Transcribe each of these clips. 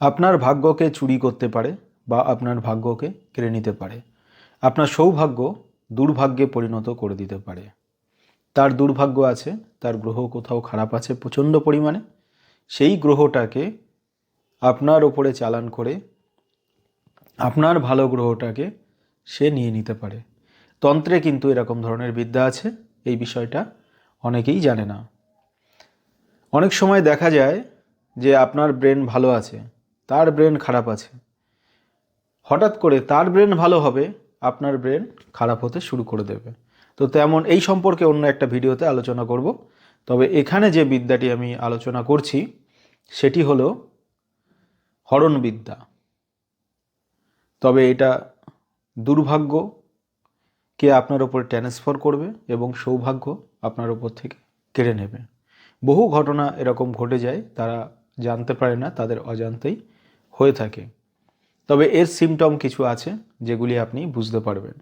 আপনার ভাগ্যকে চুরি করতে পারে বা আপনার ভাগ্যকে কেড়ে নিতে পারে। আপনার সৌভাগ্য দুর্ভাগ্যে পরিণত করে দিতে পারে। তার দুর্ভাগ্য আছে, তার গ্রহ কোথাও খারাপ আছে প্রচণ্ড পরিমাণে। সেই গ্রহটাকে আপনার ওপরে চালান করে আপনার ভালো গ্রহটাকে সে নিয়ে নিতে পারে। তন্ত্রে কিন্তু এরকম ধরনের বিদ্যা আছে, এই বিষয়টা অনেকেই জানে না। অনেক সময় দেখা যায় যে আপনার ব্রেন ভালো আছে তার ব্রেন খারাপ আছে। হঠাৎ করে তার ব্রেন ভালো হবে, আপনার ব্রেন খারাপ হতে শুরু করে দেবে। তো তেমন এই সম্পর্কে অন্য একটা ভিডিওতে আলোচনা করব। তবে এখানে যে বিদ্যাটি আমি আলোচনা করছি, সেটি হলো হরণবিদ্যা। তবে এটা দুর্ভাগ্যকে আপনার ওপর ট্রান্সফার করবে এবং সৌভাগ্য আপনার ওপর থেকে কেড়ে নেবে। বহু ঘটনা এরকম ঘটে যায়, তারা জানতে পারে না, তাদের অজান্তেই হয়ে থাকে। তবে এর সিমটম কিছু আছে যেগুলি আপনি বুঝতে পারবেন।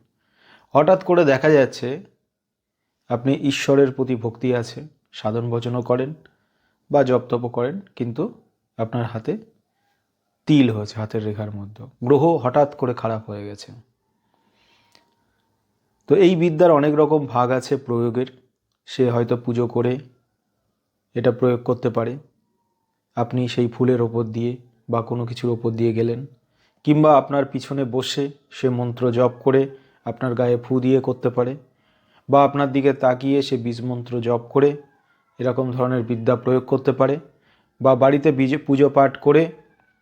হঠাৎ করে দেখা যাচ্ছে আপনি ঈশ্বরের প্রতি ভক্তি আছে, সাধন ভজনও করেন বা জপ তপ করেন, কিন্তু আপনার হাতে তিল হয়েছে, হাতের রেখার মধ্যে। গ্রহ হঠাৎ করে খারাপ হয়ে গেছে। তো এই বিদ্যার অনেক রকম ভাগ আছে প্রয়োগের। সে হয়তো পুজো করে এটা প্রয়োগ করতে পারে। আপনি সেই ফুলের ওপর দিয়ে বা কোনো কিছুর ওপর দিয়ে গেলেন, কিংবা আপনার পিছনে বসে সে মন্ত্র জপ করে আপনার গায়ে ফু দিয়ে করতে পারে, বা আপনার দিকে তাকিয়ে সে বীজ মন্ত্র জপ করে এরকম ধরনের বিদ্যা প্রয়োগ করতে পারে, বা বাড়িতে বীজ পুজো পাঠ করে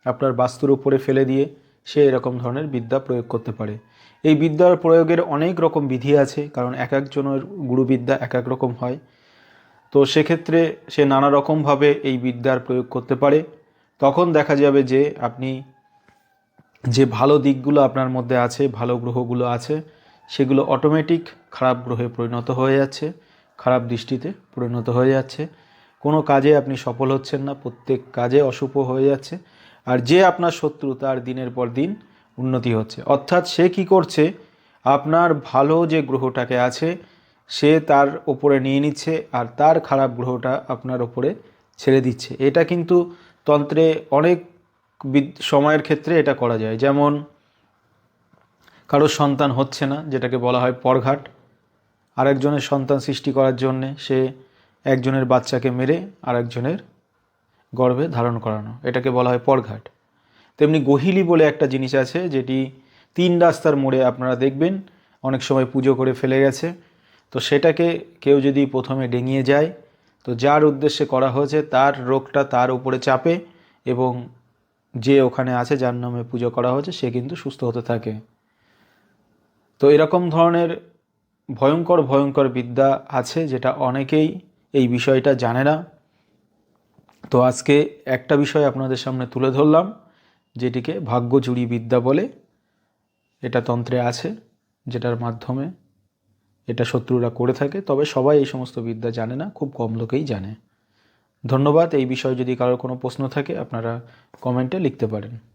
আপনার বাস্তুর উপরে ফেলে দিয়ে সে এরকম ধরনের বিদ্যা প্রয়োগ করতে পারে। এই বিদ্যার প্রয়োগের অনেক রকম বিধি আছে, কারণ এক একজনের গুরুবিদ্যা এক এক রকম হয়। তো সেক্ষেত্রে সে নানা রকমভাবে এই বিদ্যার প্রয়োগ করতে পারে। তখন দেখা যাবে যে আপনি যে ভালো দিকগুলো আপনার মধ্যে আছে, ভালো গ্রহগুলো আছে, সেগুলো অটোমেটিক খারাপ গ্রহে পরিণত হয়ে যাচ্ছে, খারাপ দৃষ্টিতে পরিণত হয়ে যাচ্ছে। কোনো কাজে আপনি সফল হচ্ছেন না, প্রত্যেক কাজে অশুভ হয়ে যাচ্ছে। আর যে আপনার শত্রু, তার দিনের পর দিন উন্নতি হচ্ছে। অর্থাৎ সে কি করছে? আপনার ভালো যে গ্রহটাকে আছে, সে তার ওপরে নিয়ে নিচ্ছে আর তার খারাপ গ্রহটা আপনার ওপরে ছেড়ে দিচ্ছে। এটা কিন্তু তন্ত্রে অনেক সময়ের ক্ষেত্রে এটা করা যায়। যেমন, কারোর সন্তান হচ্ছে না, যেটাকে বলা হয় পরঘাট। আরেকজনের সন্তান সৃষ্টি করার জন্যে সে একজনের বাচ্চাকে মেরে আরেকজনের গর্ভে ধারণ করানো, এটাকে বলা হয় পরঘাট। তেমনি গহিলি বলে একটা জিনিস আছে, যেটি তিন রাস্তার মোড়ে আপনারা দেখবেন, অনেক সময় পুজো করে ফেলে গেছে। তো সেটাকে কেউ যদি প্রথমে ডেঙিয়ে যায় তো যার উদ্দেশ্যে করা হয়েছে তার রোগটা তার উপরে চাপে এবং যে ওখানে আছে যার নামে পুজো করা হয়েছে সে কিন্তু সুস্থ হতে থাকে। তো এরকম ধরনের ভয়ঙ্কর ভয়ঙ্কর বিদ্যা আছে যেটা অনেকেই এই বিষয়টা জানে না। তো আজকে একটা বিষয় আপনাদের সামনে তুলে ধরলাম, যেটিকে ভাগ্যচুরি বিদ্যা বলে এটা তন্ত্রে আছে, যেটার মাধ্যমে এটা শত্রুরা করে থাকে, তবে সবাই এই সমস্ত বিদ্যা জানে না, খুব কম লোকেই জানে। ধন্যবাদ, এই বিষয়ে যদি কারোর কোনো প্রশ্ন থাকে, আপনারা কমেন্টে লিখতে পারেন।